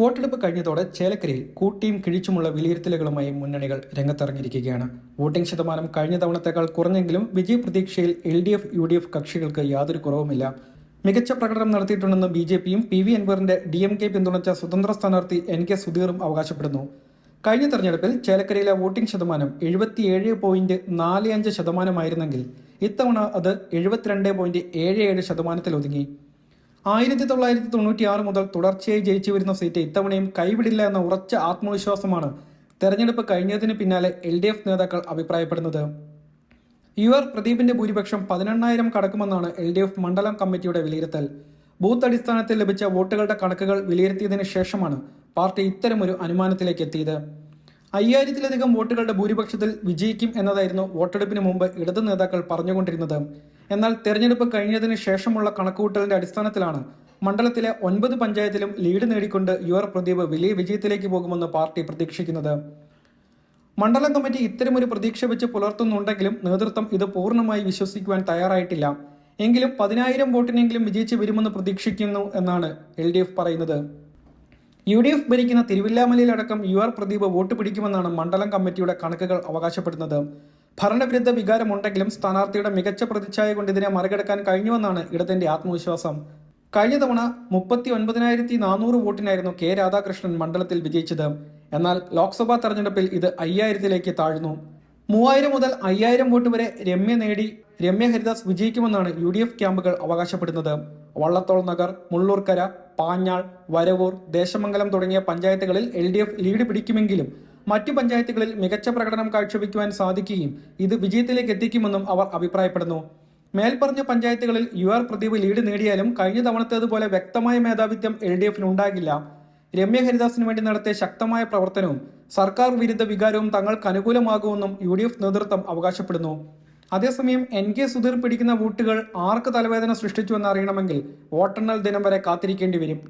വോട്ടെടുപ്പ് കഴിഞ്ഞതോടെ ചേലക്കരയിൽ കൂട്ടിയും കിഴിച്ചുമുള്ള വിലയിരുത്തലുകളുമായി മുന്നണികൾ രംഗത്തിറങ്ങിയിരിക്കുകയാണ്. വോട്ടിംഗ് ശതമാനം കഴിഞ്ഞ തവണത്തേക്കാൾ കുറഞ്ഞെങ്കിലും വിജയ പ്രതീക്ഷയിൽ L D F U D F കക്ഷികൾക്ക് യാതൊരു കുറവുമില്ല. മികച്ച പ്രകടനം നടത്തിയിട്ടുണ്ടെന്ന് ബി ജെ പിയും പി വി അൻവറിന്റെ ഡി എം കെ പിന്തുണച്ച സ്വതന്ത്ര സ്ഥാനാർത്ഥി എൻ കെ സുധീറും അവകാശപ്പെടുന്നു. കഴിഞ്ഞ തെരഞ്ഞെടുപ്പിൽ ചേലക്കരയിലെ വോട്ടിംഗ് ശതമാനം എഴുപത്തിയേഴ് പോയിന്റ് നാല് അഞ്ച് ശതമാനമായിരുന്നെങ്കിൽ ഇത്തവണ അത് എഴുപത്തിരണ്ട് പോയിന്റ് ഏഴ് ഏഴ് ശതമാനത്തിൽ ഒതുങ്ങി ആയിരത്തി തൊള്ളായിരത്തി തൊണ്ണൂറ്റി ആറ് മുതൽ തുടർച്ചയായി ജയിച്ചു വരുന്ന സീറ്റ് ഇത്തവണയും കൈവിടില്ല എന്ന ഉറച്ച ആത്മവിശ്വാസമാണ് തെരഞ്ഞെടുപ്പ് കഴിഞ്ഞതിന് പിന്നാലെ എൽ ഡി എഫ് നേതാക്കൾ അഭിപ്രായപ്പെടുന്നത്. യു ആർ പ്രദീപിന്റെ ഭൂരിപക്ഷം പതിനെണ്ണായിരം കടക്കുമെന്നാണ് എൽ ഡി എഫ് മണ്ഡലം കമ്മിറ്റിയുടെ വിലയിരുത്തൽ. ബൂത്ത് അടിസ്ഥാനത്തിൽ ലഭിച്ച വോട്ടുകളുടെ കണക്കുകൾ വിലയിരുത്തിയതിനു ശേഷമാണ് പാർട്ടി ഇത്തരമൊരു അനുമാനത്തിലേക്ക് എത്തിയത്. അയ്യായിരത്തിലധികം വോട്ടുകളുടെ ഭൂരിപക്ഷത്തിൽ വിജയിക്കും എന്നതായിരുന്നു വോട്ടെടുപ്പിന് മുമ്പ് ഇടതു നേതാക്കൾ പറഞ്ഞുകൊണ്ടിരുന്നത്. എന്നാൽ തെരഞ്ഞെടുപ്പ് കഴിഞ്ഞതിന് ശേഷമുള്ള കണക്കുകൂട്ടലിന്റെ അടിസ്ഥാനത്തിലാണ് മണ്ഡലത്തിലെ ഒൻപത് പഞ്ചായത്തിലും ലീഡ് നേടിക്കൊണ്ട് യുവർ പ്രദീപ് വലിയ വിജയത്തിലേക്ക് പോകുമെന്ന് പാർട്ടി പ്രതീക്ഷിക്കുന്നത്. മണ്ഡലം കമ്മിറ്റി ഇത്തരമൊരു പ്രതീക്ഷ വെച്ച് പുലർത്തുന്നുണ്ടെങ്കിലും നേതൃത്വം ഇത് പൂർണമായി വിശ്വസിക്കുവാൻ തയ്യാറായിട്ടില്ല. എങ്കിലും പതിനായിരം വോട്ടിനെങ്കിലും വിജയിച്ച് വരുമെന്ന് പ്രതീക്ഷിക്കുന്നു എന്നാണ് എൽ പറയുന്നത്. യു ഡി എഫ് ഭരിക്കുന്ന തിരുവില്ലാമലയിലടക്കം യു ആർ പ്രദീപ് വോട്ട് പിടിക്കുമെന്നാണ് മണ്ഡലം കമ്മിറ്റിയുടെ കണക്കുകൾ അവകാശപ്പെടുന്നത്. ഭരണവിരുദ്ധ വികാരമുണ്ടെങ്കിലും സ്ഥാനാർത്ഥിയുടെ മികച്ച പ്രതിച്ഛായ കൊണ്ട് ഇതിനെ മറികടക്കാൻ കഴിഞ്ഞുവെന്നാണ് ഇടത്തിന്റെ ആത്മവിശ്വാസം. കഴിഞ്ഞ തവണ മുപ്പത്തി ഒൻപതിനായിരത്തി നാനൂറ് വോട്ടിനായിരുന്നു കെ രാധാകൃഷ്ണൻ മണ്ഡലത്തിൽ വിജയിച്ചത്. എന്നാൽ ലോക്സഭാ തെരഞ്ഞെടുപ്പിൽ ഇത് അയ്യായിരത്തിലേക്ക് താഴ്ന്നു. മൂവായിരം മുതൽ അയ്യായിരം വോട്ട് വരെ രമ്യ നേടി രമ്യ ഹരിദാസ് വിജയിക്കുമെന്നാണ് യു ക്യാമ്പുകൾ അവകാശപ്പെടുന്നത്. വള്ളത്തോൾ നഗർ മുള്ളൂർക്കര പാഞ്ഞാൾ വരവൂർ ദേശമംഗലം തുടങ്ങിയ പഞ്ചായത്തുകളിൽ എൽ ഡി എഫ് ലീഡ് പിടിക്കുമെങ്കിലും മറ്റു പഞ്ചായത്തുകളിൽ മികച്ച പ്രകടനം കാഴ്ചവെക്കുവാൻ സാധിക്കുകയും ഇത് വിജയത്തിലേക്ക് എത്തിക്കുമെന്നും അവർ അഭിപ്രായപ്പെടുന്നു. മേൽപ്പറഞ്ഞ പഞ്ചായത്തുകളിൽ യു ആർ പ്രദീപ് ലീഡ് നേടിയാലും കഴിഞ്ഞ തവണത്തേതുപോലെ വ്യക്തമായ മേധാവിത്വം എൽ ഡി എഫിന് ഉണ്ടാകില്ല. രമ്യ ഹരിദാസിന് വേണ്ടി നടത്തിയ ശക്തമായ പ്രവർത്തനവും സർക്കാർ വിരുദ്ധ വികാരവും തങ്ങൾക്ക് അനുകൂലമാകുമെന്നും യു ഡി എഫ് നേതൃത്വം അവകാശപ്പെടുന്നു. അതേസമയം എൻ കെ സുധീർ പിടിക്കുന്ന വോട്ടുകൾ ആർക്ക് തലവേദന സൃഷ്ടിച്ചുവെന്ന് അറിയണമെങ്കിൽ വോട്ടെണ്ണൽ ദിനം വരെ കാത്തിരിക്കേണ്ടി വരും